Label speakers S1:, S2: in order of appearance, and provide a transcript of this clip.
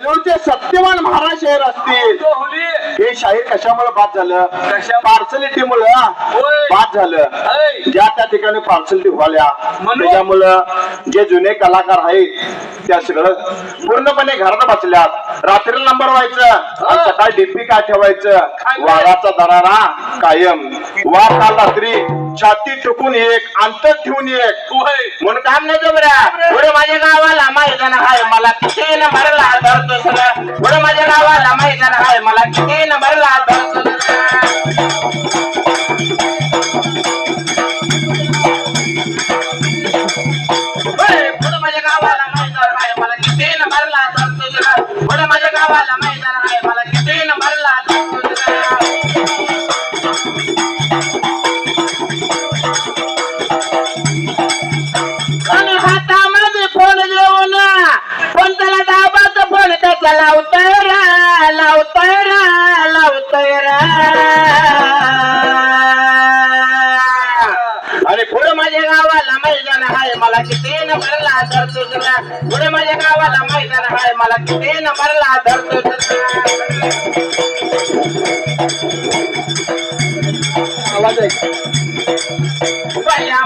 S1: देऊळचे सत्यवान महाराज शहर असतील.
S2: होली.
S1: हे शाहीर कशामुळे बाद झालं? पार्सलिटी मुळे. बाद झालं. ज्या त्या ठिकाणी पार्सलिटी व्हाल्या? त्याच्यामुळं जे जुने कलाकार आहेत त्या सगळं पूर्णपणे घरात बसल्यात. रात्री नंबर व्हायचं सकाळी डीपी काय ठेवायचं? वाघाचा दरारा कायम. वाघ काल रात्री छाती टुकून एक अंतर ठेवून एक. म्हणून काम नाही जबऱ्या पुढे माझ्या आहे मला किती माझ्या गावाला मैदान आहे मला किती नंबरला धरतो सगळं. पुढे माझ्या गावाला मैदान आहे मला किती नंबरला धरतो आणि हातामध्ये फोन घेऊन पण त्याला दाबाच फोन त्याचा लावता लावतोय रा. आणि पुढे माझ्या गावाला मैदान आहे मला किती भरला धरतो तुला पुढे माझ्या गावाला मैदान आहे मला किती भरला धरतो तुला आवाज आहे. माझ्या